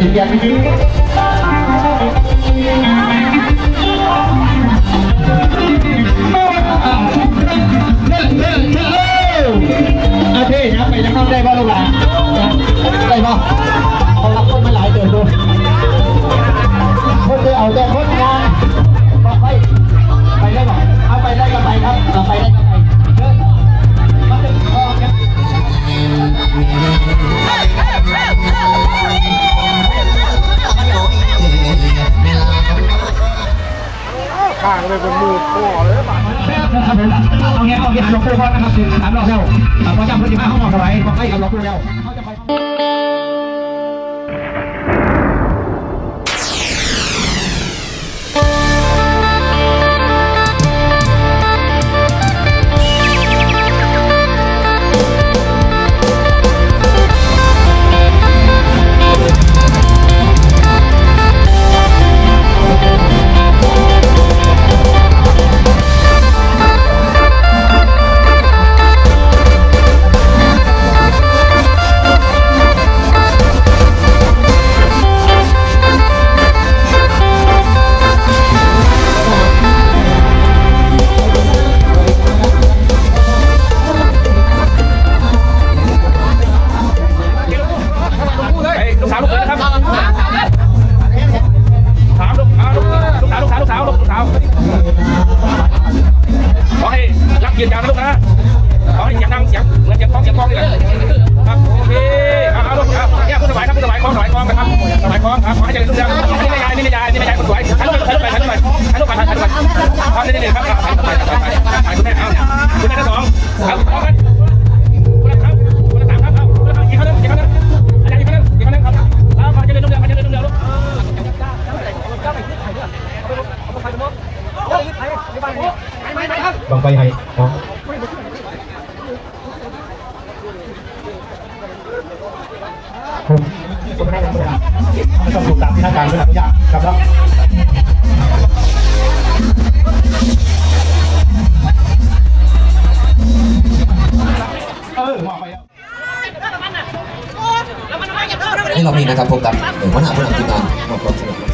ติด นมือพ่อเลยป่ะครับผมเอาเงี้ยเอาเงี้ยหลวงปู่ก่อนนะครับสามรอบแล้วพอจำพฤติมาห้องออกไว้บอกให้กับหลวงปู่แล้วเขาจะไป ยรติยาวนะลูกนะขอให้เสียงดังเสียงเหมือนเสียงคล้องเสียงคล้องนี่แหละครับโอเคเอาเอาลูกเอาเนี่ยผู้สบายครับผู้สบายคล้องสบายคล้องนะครับสบายคล้องครับขอให้เจริญรุ่งเรืองนี่ไม่ยายนี่ไม่ยายนี่ไม่ยายคนสวยถ่ายรูปถ่ายรูปไปถ่ายรูปไปถ่ายรูปไปถ่ายรูปไปครับนี่นี่ครับถ่ายรูปไปถ่ายรูปไปถ่ายคุณแม่เอาคุณแม่ทั้งสองครับพร้อมกันคนละครับคนละสามครับเอาคนละครับกี่คนนึงกี่คนนึงอาจารย์กี่คนนึงกี่คนนึงครับเอามาเจริญรุ่งเรืองมาเจริญรุ่งเรืองลูกบังไฟให้ ไม่ต้องถูกตามที่ทางการเป็นอนุญาตครับแล้วเออมองไปแล้วนี่เรามีนะครับพบกับหัวหน้าผู้นำทีมงานขอบความสนุก